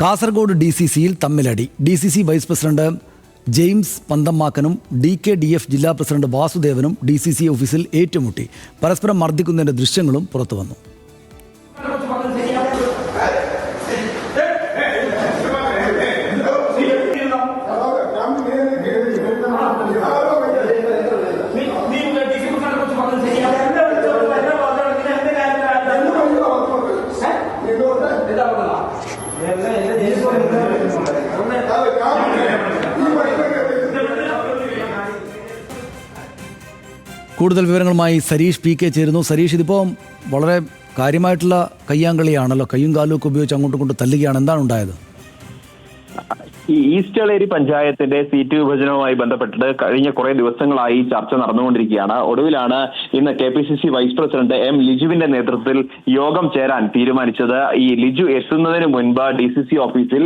Kasaragod D C സിയിൽ തമ്മിലടി. D C C vice president James പന്തമ്മാക്കനും D K D F ജില്ലാ president വാസുദേവനും D C C ഓഫീസിൽ ഏറ്റുമുട്ടി. പരസ്പരം മർദ്ദിക്കുന്നതിന്റെ ദൃശ്യങ്ങളും പുറത്തുവന്നു Yeah, വന്നു കൂടുതൽ വിവരങ്ങളുമായി സരീഷ് പി കെ ചേരുന്നു. സരീഷ് ഇതിപ്പോൾ വളരെ കാര്യമായിട്ടുള്ള കയ്യാങ്കളിയാണല്ലോ. കയ്യും കാലും ഒക്കെ ഉപയോഗിച്ച് അങ്ങോട്ടും ഇങ്ങോട്ടും തല്ലുകയാണ്. എന്താണ് ഉണ്ടായത്? ഈ ഈസ്റ്റ് എളേരി പഞ്ചായത്തിന്റെ സീറ്റ് വിഭജനവുമായി ബന്ധപ്പെട്ടിട്ട് കഴിഞ്ഞ കുറെ ദിവസങ്ങളായി ചർച്ച നടന്നുകൊണ്ടിരിക്കുകയാണ്. ഒടുവിലാണ് ഇന്ന് K P C C vice president M ലിജുവിന്റെ നേതൃത്വത്തിൽ യോഗം ചേരാൻ തീരുമാനിച്ചത്. ഈ ലിജു എത്തുന്നതിന് മുൻപ് ഡി സി സി ഓഫീസിൽ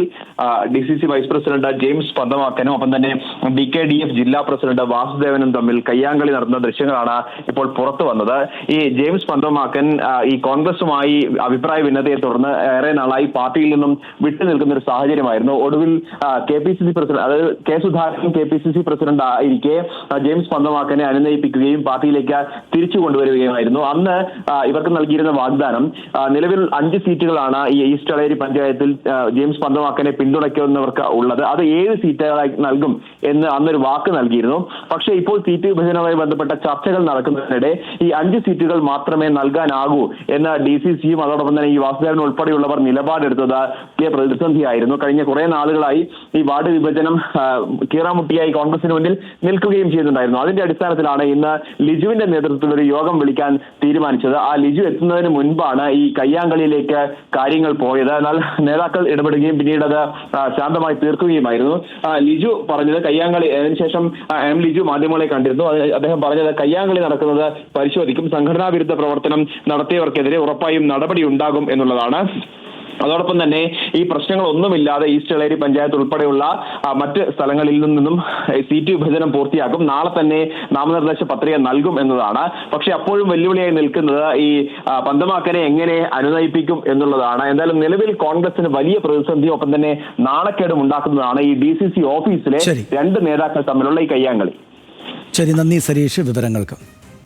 D C C vice president James പന്തമാക്കനും ഒപ്പം തന്നെ ഡി കെ ഡി എഫ് ജില്ലാ പ്രസിഡന്റ് വാസുദേവനും തമ്മിൽ കയ്യാങ്കളി നടന്ന ദൃശ്യങ്ങളാണ് ഇപ്പോൾ പുറത്തു വന്നത്. ഈ ജെയിംസ് പന്തമാക്കൻ ഈ കോൺഗ്രസുമായി അഭിപ്രായ ഭിന്നതയെ തുടർന്ന് ഏറെ നാളായി പാർട്ടിയിൽ നിന്നും വിട്ടുനിൽക്കുന്ന ഒരു സാഹചര്യമായിരുന്നു. ഒടുവിൽ K P C C president അതായത് K Sudhakaran K P C C president ആയിരിക്കെ James പന്തമാക്കനെ അനുനയിപ്പിക്കുകയും പാർട്ടിയിലേക്ക് തിരിച്ചു കൊണ്ടുവരികയുമായിരുന്നു. അന്ന് ഇവർക്ക് നൽകിയിരുന്ന വാഗ്ദാനം നിലവിൽ അഞ്ച് സീറ്റുകളാണ് ഈ ഈസ്റ്റ് അളേരി പഞ്ചായത്തിൽ ജെയിംസ് പന്തമാക്കനെ പിന്തുണയ്ക്കുന്നവർക്ക് ഉള്ളത്. അത് ഏഴ് സീറ്റുകളായി നൽകും എന്ന് അന്നൊരു വാക്ക് നൽകിയിരുന്നു. പക്ഷേ ഇപ്പോൾ സീറ്റ് വിഭജനവുമായി ബന്ധപ്പെട്ട ചർച്ചകൾ നടക്കുന്നതിനിടെ ഈ അഞ്ച് സീറ്റുകൾ മാത്രമേ നൽകാനാകൂ എന്ന ഡി സി സിയും അതോടൊപ്പം തന്നെ ഈ വാസുദേവൻ ഉൾപ്പെടെയുള്ളവർ നിലപാടെടുത്തത് വലിയ പ്രതിസന്ധിയായിരുന്നു. കഴിഞ്ഞ കുറെ നാളുകളായി ഈ വാർഡ് വിഭജനം കീറാമുട്ടിയായി കോൺഗ്രസിന് മുന്നിൽ നിൽക്കുകയും ചെയ്യുന്നുണ്ടായിരുന്നു അതിന്റെ അടിസ്ഥാനത്തിലാണ് ഇന്ന് ലിജുവിന്റെ നേതൃത്വത്തിൽ ഒരു യോഗം വിളിക്കാൻ തീരുമാനിച്ചത്. ആ ലിജു എത്തുന്നതിന് മുൻപാണ് ഈ കയ്യാങ്കളിയിലേക്ക് കാര്യങ്ങൾ പോയത്. എന്നാൽ നേതാക്കൾ ഇടപെടുകയും പിന്നീട് അത് ശാന്തമായി തീർക്കുകയുമായിരുന്നു. ലിജു പറഞ്ഞത് കയ്യാങ്കളി അതിനുശേഷം എം ലിജു മാധ്യമങ്ങളെ കണ്ടിരുന്നു. അദ്ദേഹം പറഞ്ഞത് കയ്യാങ്കളി നടക്കുന്നത് പരിശോധിക്കും സംഘടനാ വിരുദ്ധ പ്രവർത്തനം നടത്തിയവർക്കെതിരെ ഉറപ്പായും നടപടി ഉണ്ടാകും എന്നുള്ളതാണ്. അതോടൊപ്പം തന്നെ ഈ പ്രശ്നങ്ങളൊന്നുമില്ലാതെ ഈസ്റ്റ് എളേരി പഞ്ചായത്ത് ഉൾപ്പെടെയുള്ള മറ്റ് സ്ഥലങ്ങളിൽ നിന്നും സീറ്റ് വിഭജനം പൂർത്തിയാക്കും. നാളെ തന്നെ നാമനിർദ്ദേശ പത്രിക നൽകും എന്നതാണ്. പക്ഷെ അപ്പോഴും വെല്ലുവിളിയായി നിൽക്കുന്നത് ഈ പന്തമാക്കനെ എങ്ങനെ അനുനയിപ്പിക്കും എന്നുള്ളതാണ്. എന്തായാലും നിലവിൽ കോൺഗ്രസിന് വലിയ പ്രതിസന്ധി ഒപ്പം തന്നെ നാണക്കേടും ഉണ്ടാക്കുന്നതാണ് ഈ ഡി സി സി ഓഫീസിലെ രണ്ട് നേതാക്കൾ തമ്മിലുള്ള ഈ കയ്യാങ്കളി. ശരി നന്ദി സരീഷ്. വിവരങ്ങൾക്ക്